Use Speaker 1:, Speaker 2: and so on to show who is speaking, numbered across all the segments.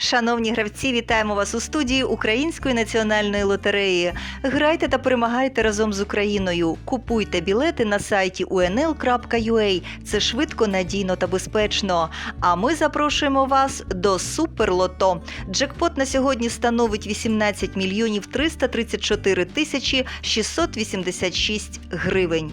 Speaker 1: Шановні гравці, вітаємо вас у студії Української національної лотереї. Грайте та перемагайте разом з Україною. Купуйте білети на сайті unl.ua. Це швидко, надійно та безпечно. А ми запрошуємо вас до Суперлото. Джекпот на сьогодні становить 18 мільйонів 334 тисячі 686 гривень.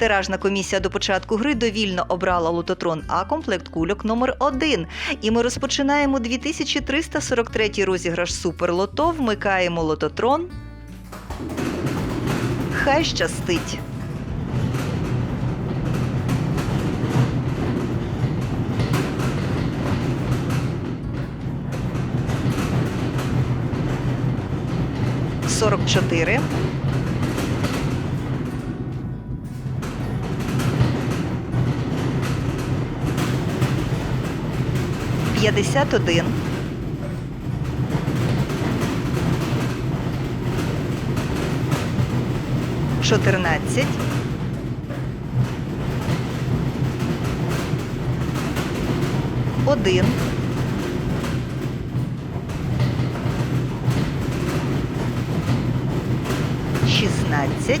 Speaker 1: Тиражна комісія до початку гри довільно обрала лототрон А комплект кульок номер 1 І ми розпочинаємо 2343 розіграш Суперлото. Вмикаємо лототрон. Хай щастить. Сорок чотири. П'ятдесят один. Чотирнадцять. Один. Шістнадцять.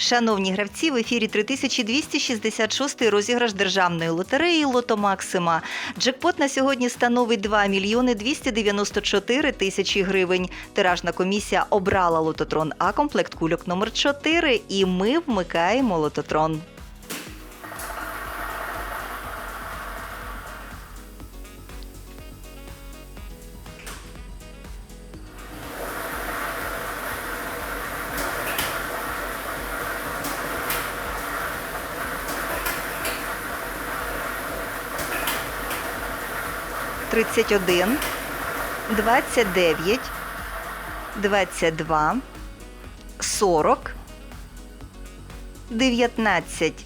Speaker 1: Шановні гравці, в ефірі 3266 розіграш державної лотереї Лото Максима. Джекпот на сьогодні становить 2 мільйони 294 тисячі гривень. Тиражна комісія обрала лототрон А комплект кульок номер 4 і ми вмикаємо лототрон. Тридцять один, двадцять дев'ять, двадцять два, сорок, дев'ятнадцять.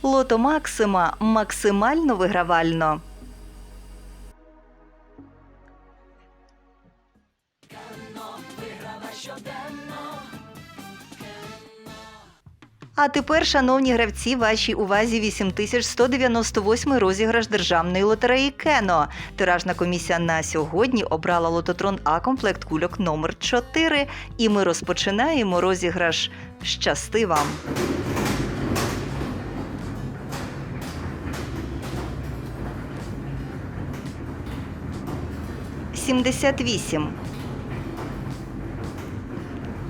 Speaker 1: Лото Максима максимально вигравально. А тепер, шановні гравці, вашій увазі 8198 розіграш державної лотереї Кено. Тиражна комісія на сьогодні обрала лототрон А комплект кульок номер 4 І ми розпочинаємо розіграш. Щасти вам! Сімдесят вісім.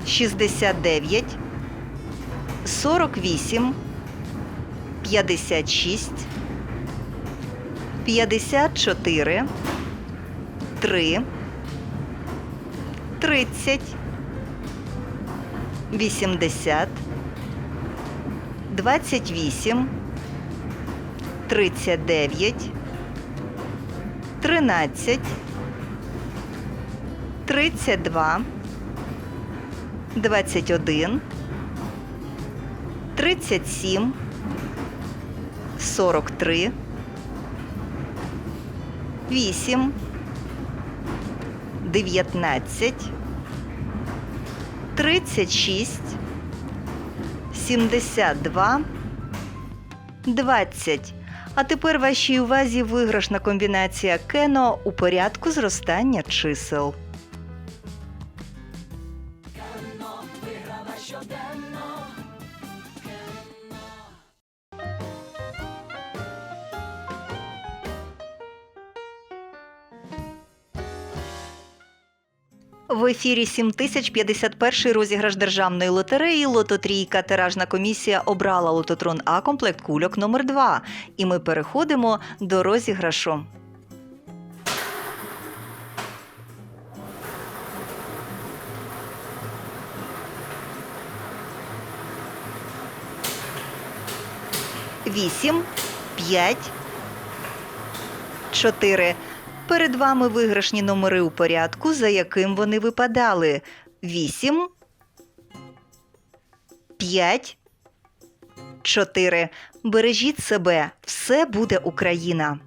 Speaker 1: Шістдесят дев'ять. 48, 56, 54, 3, 30, 80, 28, 39, 13, 32, 21, 37, 43, 8, 19, 36, 72, 20. А тепер вашій увазі виграшна комбінація Кено у порядку зростання чисел. В ефірі 7051 розіграш державної лотереї Лототрійка. Тиражна комісія обрала лототрон А комплект кульок номер 2 І ми переходимо до розіграшу. Вісім, п'ять, чотири. Перед вами виграшні номери у порядку, за яким вони випадали: 8, 5, 4. Бережіть себе. Все буде Україна.